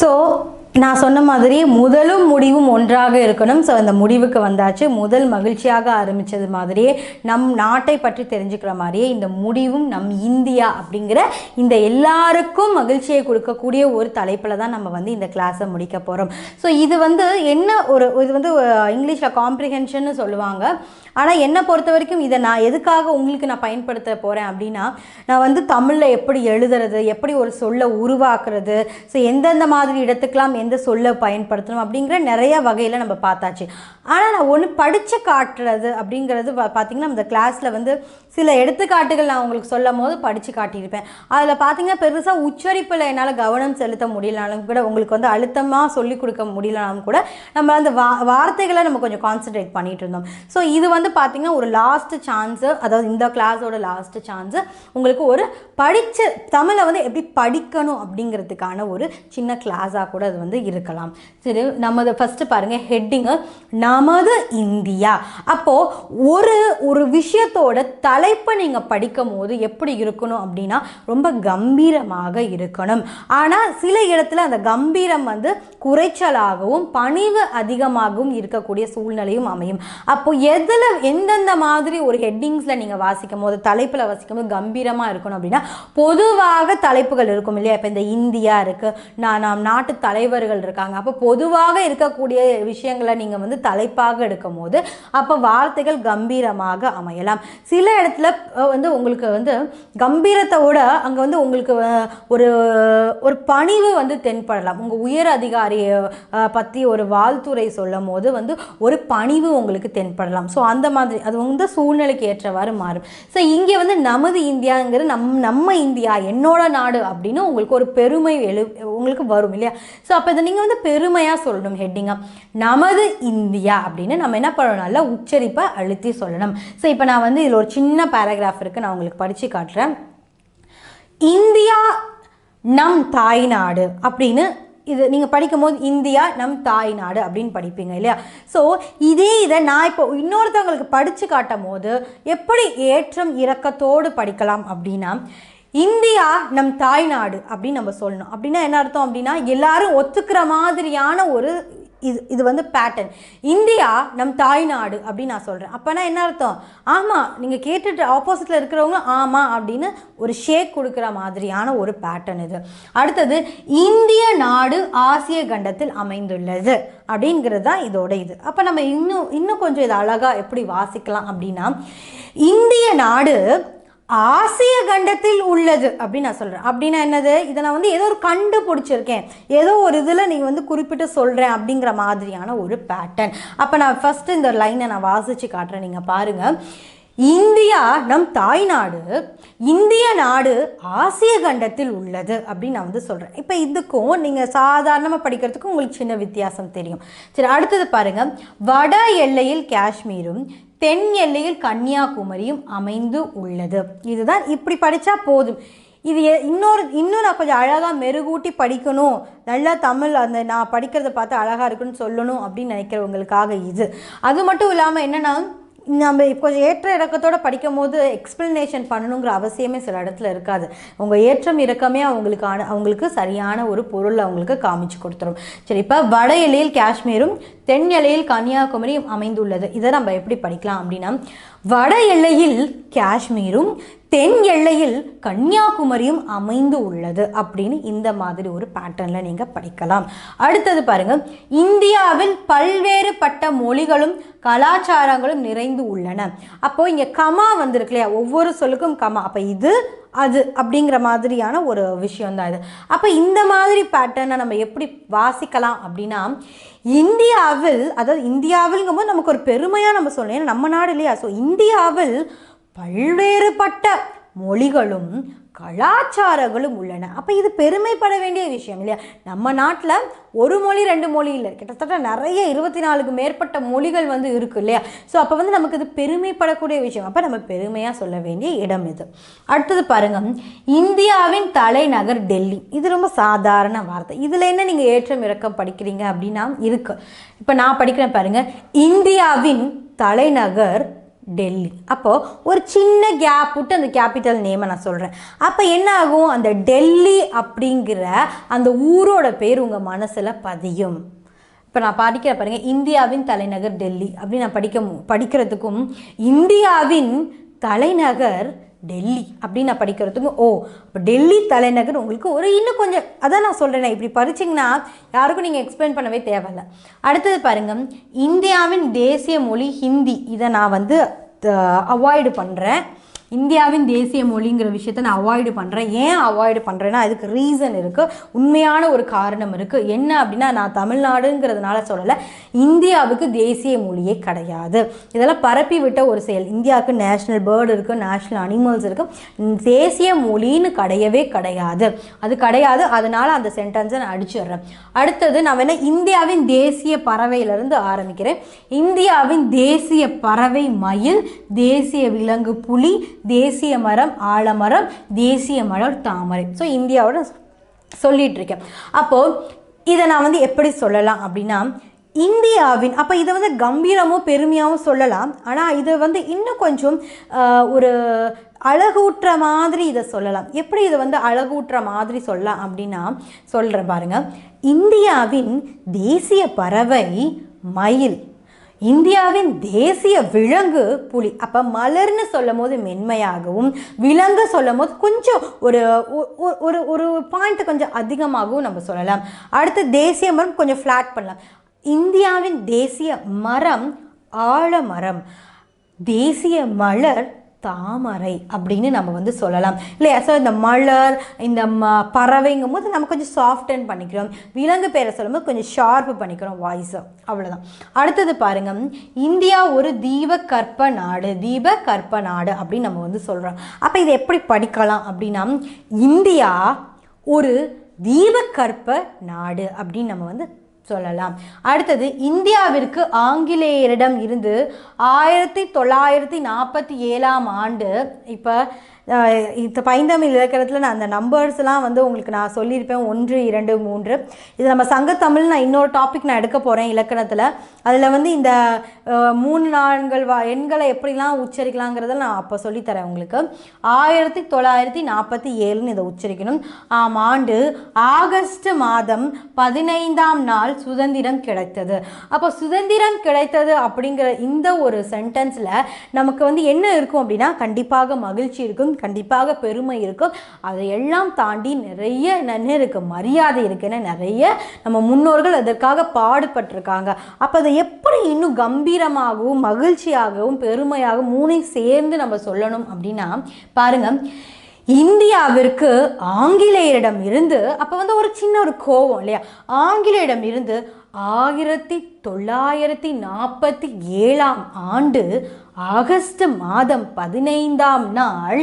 So நான் சொன்ன மாதிரி முதலும் முடிவும் ஒன்றாக இருக்கணும். ஸோ அந்த முடிவுக்கு வந்தாச்சு. முதல் மகிழ்ச்சியாக ஆரம்பித்தது மாதிரியே நம் நாட்டை பற்றி தெரிஞ்சுக்கிற மாதிரியே இந்த முடிவும் நம் இந்தியா அப்படிங்கிற இந்த எல்லாருக்கும் மகிழ்ச்சியை கொடுக்கக்கூடிய ஒரு தலைப்பில் தான் நம்ம வந்து இந்த கிளாஸை முடிக்க போகிறோம் ஸோ இது வந்து என்ன ஒரு இது வந்து இங்கிலீஷில் காம்ப்ரிஹென்ஷன்னு சொல்லுவாங்க. ஆனால் என்னை பொறுத்த வரைக்கும் இதை நான் எதுக்காக உங்களுக்கு நான் பயன்படுத்த போகிறேன் அப்படின்னா நான் வந்து தமிழில் எப்படி எழுதுறது எப்படி ஒரு சொல்லை உருவாக்குறது ஸோ எந்தெந்த மாதிரி இடத்துக்கெல்லாம் எந்த சொல்லை பயன்படுத்தணும் அப்படிங்கிற நிறைய வகையில் நம்ம பார்த்தாச்சு. ஆனால் நான் ஒன்று படித்து காட்டுறது அப்படிங்கிறது பார்த்திங்கன்னா பார்த்தீங்கன்னா இந்த கிளாஸில் வந்து சில எடுத்துக்காட்டுகள் நான் உங்களுக்கு சொல்லும் போது படித்து காட்டியிருப்பேன். அதில் பார்த்தீங்கன்னா பெருசாக உச்சரிப்பில் என்னால் கவனம் செலுத்த முடியலனாலும் கூட உங்களுக்கு வந்து அழுத்தமாக சொல்லிக் கொடுக்க முடியலனாலும் கூட நம்ம அந்த வா வார்த்தைகளை நம்ம கொஞ்சம் கான்சென்ட்ரேட் பண்ணிகிட்டு இருந்தோம். ஸோ இது வந்து பார்த்திங்கன்னா ஒரு லாஸ்ட் சான்ஸு அதாவது இந்த கிளாஸோட லாஸ்ட் சான்ஸு உங்களுக்கு ஒரு படித்த தமிழை வந்து எப்படி படிக்கணும் அப்படிங்கிறதுக்கான ஒரு சின்ன கிளாஸாக கூட அது வந்து இருக்கலாம். சரி நமது ஃபஸ்ட்டு பாருங்கள் ஹெட்டிங்கு நமது இந்தியா. அப்போது ஒரு ஒரு விஷயத்தோட தலைப்பை நீங்கள் படிக்கும் போது எப்படி இருக்கணும் அப்படின்னா ரொம்ப கம்பீரமாக இருக்கணும். ஆனால் சில இடத்துல அந்த கம்பீரம் வந்து குறைச்சலாகவும் பணிவு அதிகமாகவும் இருக்கக்கூடிய சூழ்நிலையும் அமையும். அப்போ எதில் எந்தெந்த மாதிரி ஒரு ஹெட்டிங்ஸில் நீங்கள் வாசிக்கும் போது தலைப்பில் வாசிக்கும் போது கம்பீரமாக இருக்கணும் அப்படின்னா பொதுவாக தலைப்புகள் இருக்கும் இல்லையா? இப்போ இந்த இந்தியா இருக்குது நான் நாம் நாட்டு தலைவர்கள் இருக்காங்க. அப்போ பொதுவாக இருக்கக்கூடிய விஷயங்களை நீங்கள் வந்து தலைப்பாக எடுக்கும் போது அப்போ வார்த்தைகள் கம்பீரமாக அமையலாம். சில இடத்துல இடத்துல வந்து உங்களுக்கு வந்து கம்பீரத்தோட அங்கே வந்து உங்களுக்கு ஒரு ஒரு பணிவு வந்து தென்படலாம். உங்கள் உயர் அதிகாரியை பற்றி ஒரு வாழ்த்துறை சொல்லும் போது வந்து ஒரு பணிவு உங்களுக்கு தென்படலாம். ஸோ அந்த மாதிரி அது வந்து சூழ்நிலைக்கு ஏற்றவாறு மாறும். ஸோ இங்கே வந்து நமது இந்தியாங்கிறது நம் நம்ம இந்தியா என்னோட நாடு அப்படின்னு உங்களுக்கு ஒரு பெருமை எழு உங்களுக்கு வரும் இல்லையா? ஸோ அப்போ இதை நீங்கள் வந்து பெருமையாக சொல்லணும் ஹெட்டிங்காக நமது இந்தியா அப்படின்னு நம்ம என்ன பண்ணணும்? நல்லா உச்சரிப்பை அழுத்தி சொல்லணும். ஸோ இப்போ நான் வந்து இதில் ஒரு சின்ன பேராகிராஃப் இருக்குது நான் உங்களுக்கு படித்து காட்டுறேன். இந்தியா நம் தாய்நாடு அப்படின்னு இது நீங்கள் படிக்கும்போது இந்தியா நம் தாய்நாடு அப்படின்னு படிப்பீங்க இல்லையா? ஸோ இதே இதை நான் இப்போ இன்னொருத்தவங்களுக்கு படித்து காட்டும் போது எப்படி ஏற்றம் இறக்கத்தோடு படிக்கலாம் அப்படின்னா இந்தியா நம் தாய்நாடு அப்படின்னு நம்ம சொல்லணும். அப்படின்னா என்ன அர்த்தம் அப்படின்னா எல்லாரும் ஒத்துக்கிற மாதிரியான ஒரு இது இது வந்து பேட்டர்ன் இந்தியா நம் தாய்நாடு அப்படின்னு நான் சொல்கிறேன் அப்போனா என்ன அர்த்தம்? ஆமாம் நீங்கள் கேட்டுட்டு ஆப்போசிட்டில் இருக்கிறவங்க ஆமாம் அப்படின்னு ஒரு ஷேக் கொடுக்குற மாதிரியான ஒரு பேட்டர்ன் இது. அடுத்தது இந்திய நாடு ஆசிய கண்டத்தில் அமைந்துள்ளது அப்படிங்கிறது தான் இதோட இது. அப்போ நம்ம இன்னும் இன்னும் கொஞ்சம் இதை அழகாக எப்படி வாசிக்கலாம் அப்படின்னா இந்திய நாடு ஆசிய கண்டத்தில் உள்ளது அப்படின்னு நான் சொல்கிறேன் அப்படின்னா என்னது? இதை நான் வந்து ஏதோ ஒரு கண்டுபிடிச்சிருக்கேன். ஏதோ ஒரு இதில் நீங்கள் வந்து குறிப்பிட்டு சொல்கிறேன் அப்படிங்கிற மாதிரியான ஒரு பேட்டர்ன் அப்போ நான் ஃபஸ்ட்டு இந்த லைனை நான் வாசித்து காட்டுறேன். நீங்கள் பாருங்கள் இந்தியா நம் தாய்நாடு இந்திய நாடு ஆசிய கண்டத்தில் உள்ளது அப்படின்னு நான் வந்து சொல்கிறேன் இப்போ இதுக்கும் நீங்கள் சாதாரணமாக படிக்கிறதுக்கும் உங்களுக்கு சின்ன வித்தியாசம் தெரியும். சரி அடுத்தது பாருங்கள் வட எல்லையில் காஷ்மீரும் தென் எல்லையில் கன்னியாகுமரியும் அமைந்து உள்ளது. இதுதான் இப்படி படித்தா போதும். இது இன்னொரு இன்னும் நான் கொஞ்சம் அழகாக மெருகூட்டி படிக்கணும். நல்லா தமிழ் அந்த நான் படிக்கிறத பார்த்து அழகாக இருக்குன்னு சொல்லணும் அப்படின்னு நினைக்கிறவங்களுக்காக இது. அது மட்டும் இல்லாமல் என்னென்னா நம்ம இப்போ கொஞ்சம் ஏற்ற இறக்கத்தோடு படிக்கும் போது எக்ஸ்பிளனேஷன் பண்ணணுங்கிற அவசியமே சில இடத்துல இருக்காது. உங்கள் ஏற்றம் இறக்கமே அவங்களுக்கான அவங்களுக்கு சரியான ஒரு பொருள் அவங்களுக்கு காமிச்சு கொடுத்துரும். சரி இப்போ வட எல்லையில் காஷ்மீரும் தென் எல்லையில் கன்னியாகுமரியும் அமைந்துள்ளது. இதை நம்ம எப்படி படிக்கலாம் அப்படின்னா வட எல்லையில் காஷ்மீரும் தென் எல்லையில் கன்னியாகுமரியும் அமைந்து உள்ளது அப்படின்னு இந்த மாதிரி ஒரு பேட்டர்னில் நீங்கள் படிக்கலாம். அடுத்தது பாருங்கள் இந்தியாவில் பல்வேறுபட்ட மொழிகளும் கலாச்சாரங்களும் நிறைந்து உள்ளன. அப்போ இங்கே கமா வந்திருக்கு இல்லையா? ஒவ்வொரு சொல்லுக்கும் கமா. அப்போ இது அது அப்படிங்கிற மாதிரியான ஒரு விஷயம் தான் இது. அப்போ இந்த மாதிரி பேட்டர்னை நம்ம எப்படி வாசிக்கலாம் அப்படின்னா இந்தியாவில் அதாவது இந்தியாவில்ங்கும் போது நமக்கு ஒரு பெருமையாக நம்ம சொல்லணும். ஏன்னா நம்ம நாடு இல்லையா? ஸோ இந்தியாவில் பல்வேறுபட்ட மொழிகளும் கலாச்சாரங்களும் உள்ளன. அப்போ இது பெருமைப்பட வேண்டிய விஷயம் இல்லையா? நம்ம நாட்டில் ஒரு மொழி ரெண்டு மொழி இல்லை. கிட்டத்தட்ட நிறைய இருபத்தி நாலுக்கு மேற்பட்ட மொழிகள் வந்து இருக்கு இல்லையா? ஸோ அப்போ வந்து நமக்கு இது பெருமைப்படக்கூடிய விஷயம். அப்போ நம்ம பெருமையாக சொல்ல வேண்டிய இடம் இது. அடுத்தது பாருங்க. இந்தியாவின் தலைநகர் டெல்லி. இது ரொம்ப சாதாரண வார்த்தை. இதில் என்ன நீங்கள் ஏற்றம் இறக்கம் படிக்கிறீங்க அப்படின்னா இருக்கு. இப்போ நான் படிக்கிறேன் பாருங்கள் இந்தியாவின் தலைநகர் டெல்லி. அப்போது ஒரு சின்ன கேப் விட்டு அந்த கேபிட்டல் நேமை நான் சொல்கிறேன் அப்போ என்ன ஆகும்? அந்த டெல்லி அப்படிங்கிற அந்த ஊரோட பேர் உங்கள் மனசில் பதியும். இப்போ நான் படிக்கிற பாருங்கள் இந்தியாவின் தலைநகர் டெல்லி அப்படின்னு நான் படிக்க படிக்கிறதுக்கும் இந்தியாவின் தலைநகர் டெல்லி அப்படின்னு நான் படிக்கிறதுக்கு ஓ இப்போ டெல்லி தலைநகர் உங்களுக்கு ஒரு இன்னும் கொஞ்சம் அதான் நான் சொல்கிறேன் இப்படி படிச்சிங்கன்னா யாருக்கும் நீங்கள் எக்ஸ்பிளைன் பண்ணவே தேவையில்லை. அடுத்தது பாருங்கள் இந்தியாவின் தேசிய மொழி ஹிந்தி. இதை நான் வந்து அவாய்டு பண்ணுறேன் இந்தியாவின் தேசிய மொழிங்கிற விஷயத்த நான் அவாய்டு பண்ணுறேன் ஏன் அவாய்டு பண்ணுறேன்னா அதுக்கு ரீசன் இருக்குது உண்மையான ஒரு காரணம் இருக்குது என்ன அப்படின்னா நான் தமிழ்நாடுங்கிறதுனால சொல்லலை. இந்தியாவுக்கு தேசிய மொழியே கிடையாது. இதெல்லாம் பரப்பி விட்ட ஒரு செயல். இந்தியாவுக்கு நேஷ்னல் பேர்டு இருக்குது நேஷ்னல் அனிமல்ஸ் இருக்குது தேசிய மொழின்னு கிடையவே கிடையாது. அது கிடையாது. அதனால் அந்த சென்டென்ஸை நான் அடிச்சிடுறேன். அடுத்தது நான் வேணா இந்தியாவின் தேசிய பறவையிலிருந்து ஆரம்பிக்கிறேன். இந்தியாவின் தேசிய பறவை மயில் தேசிய விலங்கு புலி தேசிய மரம் ஆலமரம் தேசிய மலர் தாமரை. ஸோ இந்தியாவோட சொல்லிட்டு இருக்கேன் அப்போது இதை நான் வந்து எப்படி சொல்லலாம் அப்படின்னா இந்தியாவின் அப்போ இதை வந்து கம்பீரமும் பெருமையாகவும் சொல்லலாம். ஆனால் இதை வந்து இன்னும் கொஞ்சம் ஒரு அழகூட்டுற மாதிரி இதை சொல்லலாம். எப்படி இதை வந்து அழகூட்டுற மாதிரி சொல்லலாம் அப்படின்னா சொல்கிறேன் பாருங்கள் இந்தியாவின் தேசிய பறவை மயில். இந்தியாவின் தேசிய விலங்கு புலி. அப்போ மலர்னு சொல்லும் போது மென்மையாகவும் விலங்கு சொல்லும் போது கொஞ்சம் ஒரு ஒரு ஒரு பாயிண்ட் கொஞ்சம் அதிகமாகவும் நம்ம சொல்லலாம். அடுத்து தேசிய மரம் கொஞ்சம் ஃப்ளாட் பண்ணலாம். இந்தியாவின் தேசிய மரம் ஆழமரம் தேசிய மலர் தாமரை அப்படின்னு நம்ம வந்து சொல்லலாம். இல்லையா? ஸோ இந்த மலர் இந்த ம பறவைங்கும் போது நம்ம கொஞ்சம் சாஃப்டன் பண்ணிக்கிறோம். விலங்கு பேரை சொல்லும்போது கொஞ்சம் ஷார்ப்பு பண்ணிக்கிறோம் வாய்ஸை அவ்வளோதான் அடுத்தது பாருங்கள் இந்தியா ஒரு தீப கற்ப நாடு தீப கற்ப நாடு அப்படின்னு நம்ம வந்து சொல்கிறோம் அப்போ இதை எப்படி படிக்கலாம் அப்படின்னா இந்தியா ஒரு தீபகற்ப நாடு அப்படின்னு நம்ம வந்து சொல்லலாம். அடுத்தது இந்தியாவிற்கு ஆங்கிலேயரிடம் இருந்து ஆயிரத்தி தொள்ளாயிரத்தி நாற்பத்தி ஏழாம் ஆண்டு இப்போ இந்த பைந்தமிழ் இலக்கணத்தில் நான் அந்த நம்பர்ஸ்லாம் வந்து உங்களுக்கு நான் சொல்லியிருப்பேன். ஒன்று இரண்டு மூன்று. இது நம்ம சங்கத்தமிழ் நான் இன்னொரு டாபிக் நான் எடுக்க போகிறேன் இலக்கணத்தில். அதில் வந்து இந்த மூணு நான்கள் வா எண்களை எப்படிலாம் உச்சரிக்கலாங்கிறத நான் அப்போ சொல்லித்தரேன் உங்களுக்கு. ஆயிரத்தி தொள்ளாயிரத்தி நாற்பத்தி ஏழுன்னு இதை உச்சரிக்கணும். ஆம் ஆண்டு ஆகஸ்ட் மாதம் பதினைந்தாம் நாள் சுதந்திரம் கிடைத்தது. அப்போ சுதந்திரம் கிடைத்தது அப்படிங்கிற இந்த ஒரு சென்டென்ஸில் நமக்கு வந்து என்ன இருக்கும் அப்படின்னா கண்டிப்பாக மகிழ்ச்சி இருக்கும். கண்டிப்பாக பெருமை இருக்கும். அதையெல்லாம் தாண்டி நிறைய என்ன இருக்குது மரியாதை இருக்குன்னு நிறைய நம்ம முன்னோர்கள் அதற்காக பாடுபட்டிருக்காங்க. அப்போ அதை எப்படி இன்னும் கம்பீரமாகவும் மகிழ்ச்சியாகவும் பெருமையாகவும் மூணையும் சேர்ந்து நம்ம சொல்லணும் அப்படின்னா பாருங்க. இந்தியாவிற்கு ஆங்கிலேயரிடம் இருந்து அப்போ வந்து ஒரு சின்ன ஒரு கோவம் இல்லையா? ஆங்கிலேயரிடம் இருந்து ஆயிரத்தி தொள்ளாயிரத்தி நாற்பத்தி ஏழாம் ஆண்டு ஆகஸ்ட் மாதம் பதினைந்தாம் நாள்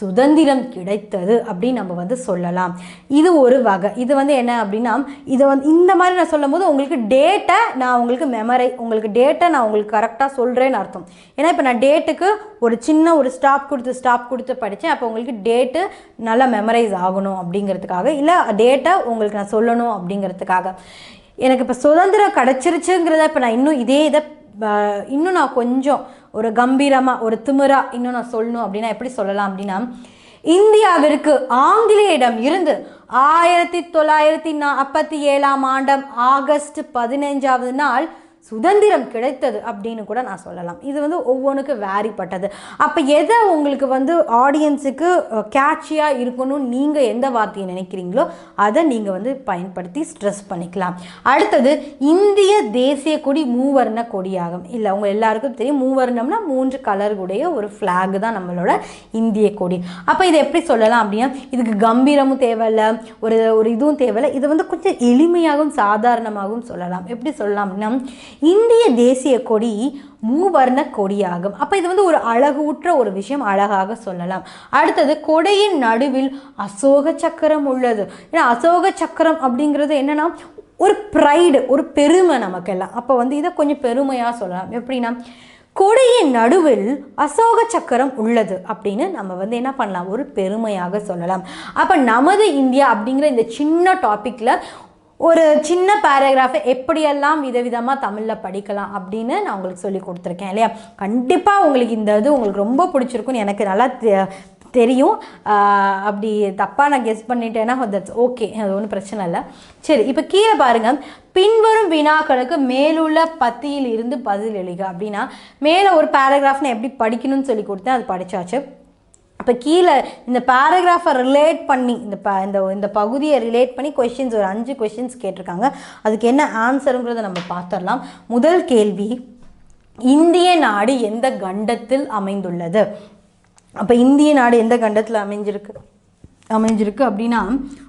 சுதந்திரம் கிடைத்தது அப்படின்னு நம்ம வந்து சொல்லலாம். இது ஒரு வகை. இது வந்து என்ன அப்படின்னா இதை வந்து இந்த மாதிரி நான் சொல்லும் போது உங்களுக்கு டேட்டை நான் உங்களுக்கு மெமரை உங்களுக்கு டேட்டை நான் உங்களுக்கு கரெக்டாக சொல்கிறேன்னு அர்த்தம். ஏன்னா இப்போ நான் டேட்டுக்கு ஒரு சின்ன ஒரு ஸ்டாப் கொடுத்து ஸ்டாப் கொடுத்து படித்தேன். அப்போ உங்களுக்கு டேட்டு நல்லா மெமரைஸ் ஆகணும் அப்படிங்கிறதுக்காக இல்லை டேட்டை உங்களுக்கு நான் சொல்லணும் அப்படிங்கிறதுக்காக. எனக்கு இப்போ சுதந்திரம் கிடச்சிருச்சுங்கிறத இப்போ நான் இன்னும் இதே இதை இன்னும் நான் கொஞ்சம் ஒரு கம்பீரமாக ஒரு திமிராக இன்னும் நான் சொல்லணும் அப்படின்னா எப்படி சொல்லலாம் அப்படின்னா இந்தியாவிற்கு ஆங்கிலேயிடம் இருந்து ஆயிரத்தி தொள்ளாயிரத்தி நாற்பத்தி ஏழாம் ஆண்டம் ஆகஸ்ட் பதினைஞ்சாவது நாள் சுதந்திரம் கிடைத்தது அப்படின்னு கூட நான் சொல்லலாம். இது வந்து ஒவ்வொன்றுக்கு வேரிப்பட்டது அப்போ எதை உங்களுக்கு வந்து ஆடியன்ஸுக்கு கேட்சியாக இருக்கணும்னு நீங்கள் எந்த வார்த்தையை நினைக்கிறீங்களோ அதை நீங்கள் வந்து பயன்படுத்தி ஸ்ட்ரெஸ் பண்ணிக்கலாம். அடுத்தது இந்திய தேசிய கொடி மூவர்ண கொடியாகும். இல்லை உங்கள் எல்லாருக்கும் தெரியும் மூவர்ணம்னா மூன்று கலர் ஒரு ஃப்ளாக் தான் நம்மளோட இந்திய கொடி. அப்போ இதை எப்படி சொல்லலாம் அப்படின்னா இதுக்கு கம்பீரமும் தேவையில்லை ஒரு ஒரு இதுவும் தேவையில்லை. இதை வந்து கொஞ்சம் எளிமையாகவும் சாதாரணமாகவும் சொல்லலாம். எப்படி சொல்லலாம் அப்படின்னா இந்திய தேசிய கொடி மூவர்ண கொடியாகும். அப்போ இது வந்து ஒரு அழகூற்ற ஒரு விஷயம் அழகாக சொல்லலாம். அடுத்தது கொடையின் நடுவில் அசோக சக்கரம் உள்ளது. ஏன்னா அசோக சக்கரம் அப்படிங்கிறது என்னன்னா ஒரு ப்ரைடு ஒரு பெருமை நமக்கெல்லாம். அப்போ வந்து இதை கொஞ்சம் பெருமையாக சொல்லலாம். எப்படின்னா கொடியின் நடுவில் அசோக சக்கரம் உள்ளது அப்படின்னு நம்ம வந்து என்ன பண்ணலாம்? ஒரு பெருமையாக சொல்லலாம். அப்போ நமது இந்தியா அப்படிங்கிற இந்த சின்ன டாப்பிக்கில் ஒரு சின்ன பேராகிராஃபை எப்படியெல்லாம் விதவிதமாக தமிழில் படிக்கலாம் அப்படின்னு நான் உங்களுக்கு சொல்லி கொடுத்துருக்கேன் இல்லையா? கண்டிப்பாக உங்களுக்கு இந்த இது உங்களுக்கு ரொம்ப பிடிச்சிருக்குன்னு எனக்கு நல்லா தெ- தெரியும். அப்படி தப்பாக நான் கெஸ் பண்ணிட்டேன்னா தட்ஸ் ஓகே அது ஒன்றும் பிரச்சனை இல்லை. சரி இப்போ கீழே பாருங்கள் பின்வரும் வினாக்களுக்கு மேலுள்ள பத்தியில் இருந்து பதில் எழுக அப்படின்னா மேலே ஒரு பேராகிராஃப் எப்படி படிக்கணும்னு சொல்லி கொடுத்தேன் அது படித்தாச்சு அப்போ கீழே இந்த பேராகிராஃபை ரிலேட் பண்ணி இந்த ப இந்த இந்த பகுதியை ரிலேட் பண்ணி கொஷின்ஸ் ஒரு அஞ்சு கொஷின்ஸ் கேட்டிருக்காங்க. அதுக்கு என்ன ஆன்சருங்கிறத நம்ம பார்த்துடலாம். முதல் கேள்வி இந்திய நாடு எந்த கண்டத்தில் அமைந்துள்ளது? அப்போ இந்திய நாடு எந்த கண்டத்தில் அமைஞ்சிருக்கு? அமைஞ்சிருக்கு அப்படின்னா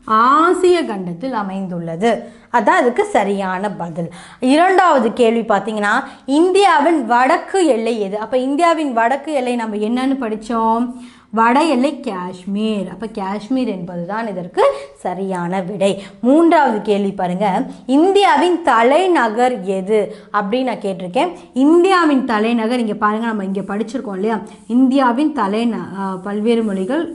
ஆசிய கண்டத்தில் அமைந்துள்ளது. அதான் அதுக்கு சரியான பதில். இரண்டாவது கேள்வி பார்த்தீங்கன்னா இந்தியாவின் வடக்கு எல்லை எது? அப்போ இந்தியாவின் வடக்கு எல்லை நம்ம என்னன்னு படித்தோம் வட எல்லை காஷ்மீர். அப்போ காஷ்மீர் என்பது தான் இதற்கு சரியான விடை. மூன்றாவது கேள்வி பாருங்கள் இந்தியாவின் தலைநகர் எது? அப்படின்னு நான் கேட்டிருக்கேன். இந்தியாவின் தலைநகர் இங்கே பாருங்கள் நம்ம இங்கே படிச்சிருக்கோம் இல்லையா? இந்தியாவின் தலைந பல்வேறு மொழிகள்.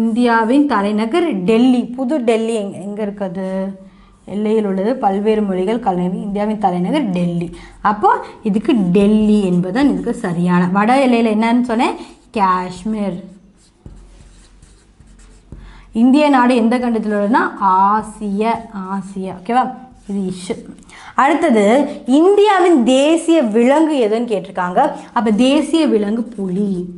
இந்தியாவின் தலைநகர் டெல்லி. புது டெல்லி எங் எங்கே இருக்குது? எல்லையில் உள்ளது. பல்வேறு மொழிகள் கல்வி இந்தியாவின் தலைநகர் டெல்லி. அப்போ இதுக்கு டெல்லி என்பதுதான் இதுக்கு சரியான. வட எல்லையில் என்னன்னு சொன்னேன். காஷ்மீர். இந்திய நாடு எந்த கண்டத்தில் உள்ளதுன்னா ஆசிய ஆசியா. ஓகேவா இது இஷ்யூ அடுத்தது இந்தியாவின் தேசிய விலங்கு எதுன்னு கேட்டிருக்காங்க. அப்போ தேசிய விலங்கு புலி.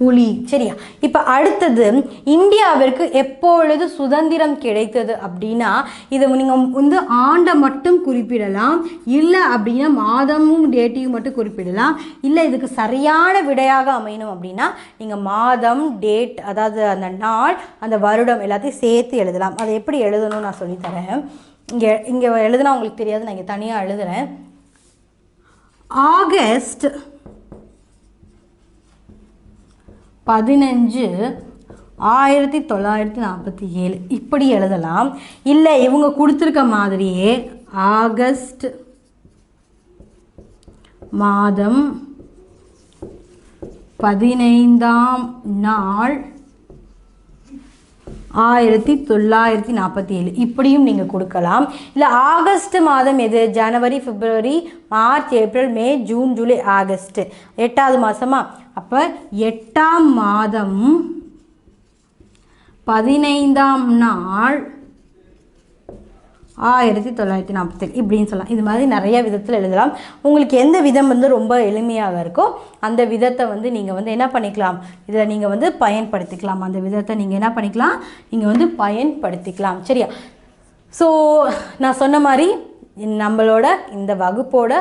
புலி. சரியா? இப்போ அடுத்தது இந்தியாவிற்கு எப்பொழுது சுதந்திரம் கிடைத்தது அப்படின்னா இதை நீங்கள் வந்து ஆண்டை மட்டும் குறிப்பிடலாம் இல்லை அப்படின்னா மாதமும் டேட்டையும் மட்டும் குறிப்பிடலாம் இல்லை இதுக்கு சரியான விடையாக அமையணும் அப்படின்னா நீங்கள் மாதம் டேட் அதாவது அந்த நாள் அந்த வருடம் எல்லாத்தையும் சேர்த்து எழுதலாம். அதை எப்படி எழுதணும்னு நான் சொல்லித்தரேன் இங்கே இங்கே எழுதுனா உங்களுக்கு தெரியாது நான் இங்கே தனியாக எழுதுகிறேன் ஆகஸ்ட் பதினஞ்சு ஆயிரத்தி தொள்ளாயிரத்தி நாற்பத்தி ஏழு. இப்படி எழுதலாம். இல்லை இவங்க கொடுத்துருக்க மாதிரியே ஆகஸ்ட் மாதம் பதினைந்தாம் நாள் ஆயிரத்தி தொள்ளாயிரத்தி நாற்பத்தி ஏழு. இப்படியும் நீங்கள் கொடுக்கலாம். இல்லை ஆகஸ்ட் மாதம் எது? ஜனவரி பிப்ரவரி March April May June July August. எட்டாவது மாதமா அப்போ எட்டாம் மாதம் பதினைந்தாம் நாள் ஆயிரத்தி தொள்ளாயிரத்தி நாற்பத்தேழு இப்படின்னு சொல்லலாம். இது மாதிரி நிறைய விதத்தில் எழுதலாம். உங்களுக்கு எந்த விதம் வந்து ரொம்ப எளிமையாக இருக்கோ அந்த விதத்தை வந்து நீங்கள் வந்து என்ன பண்ணிக்கலாம்? இதில் நீங்கள் வந்து பயன்படுத்திக்கலாம். அந்த விதத்தை நீங்கள் என்ன பண்ணிக்கலாம்? நீங்கள் வந்து பயன்படுத்திக்கலாம். சரியா? ஸோ நான் சொன்ன மாதிரி நம்மளோட இந்த வகுப்போட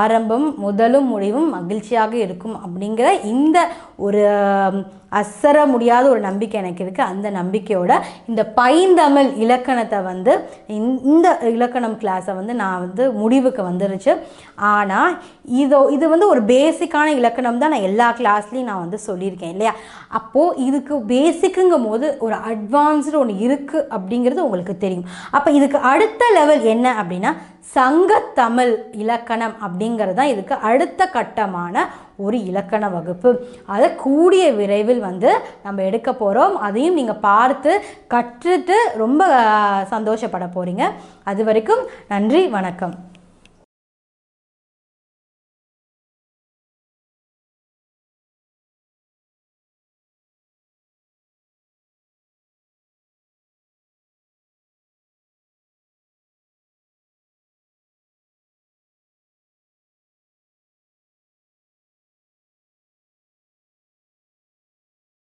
ஆரம்பம் முதலும் முடிவும் மகிழ்ச்சியாக இருக்கும் அப்படிங்கிற இந்த ஒரு அசர முடியாத ஒரு நம்பிக்கை எனக்கு இருக்குது அந்த நம்பிக்கையோட இந்த பைந்தமிழ் இலக்கணத்தை வந்து இந்த- இலக்கணம் கிளாஸை வந்து நான் வந்து முடிவுக்கு வந்துருச்சு. ஆனால் இதோ இது வந்து ஒரு பேசிக்கான இலக்கணம் தான் நான் எல்லா கிளாஸ்லேயும் நான் வந்து சொல்லியிருக்கேன் இல்லையா? அப்போது இதுக்கு பேசிக்குங்கும் போது ஒரு அட்வான்ஸ்டு ஒன்று இருக்குது அப்படிங்கிறது உங்களுக்கு தெரியும். அப்போ இதுக்கு அடுத்த லெவல் என்ன அப்படின்னா சங்கத்தமிழ் இலக்கணம் அப்படிங்கிறது தான் இதுக்கு அடுத்த கட்டமான ஒரு இலக்கண வகுப்பு. அதை கூடிய விரைவில் வந்து நம்ம எடுக்க போகிறோம் அதையும் நீங்கள் பார்த்து கற்றுட்டு ரொம்ப சந்தோஷப்பட போகிறீங்க அது வரைக்கும் நன்றி வணக்கம்.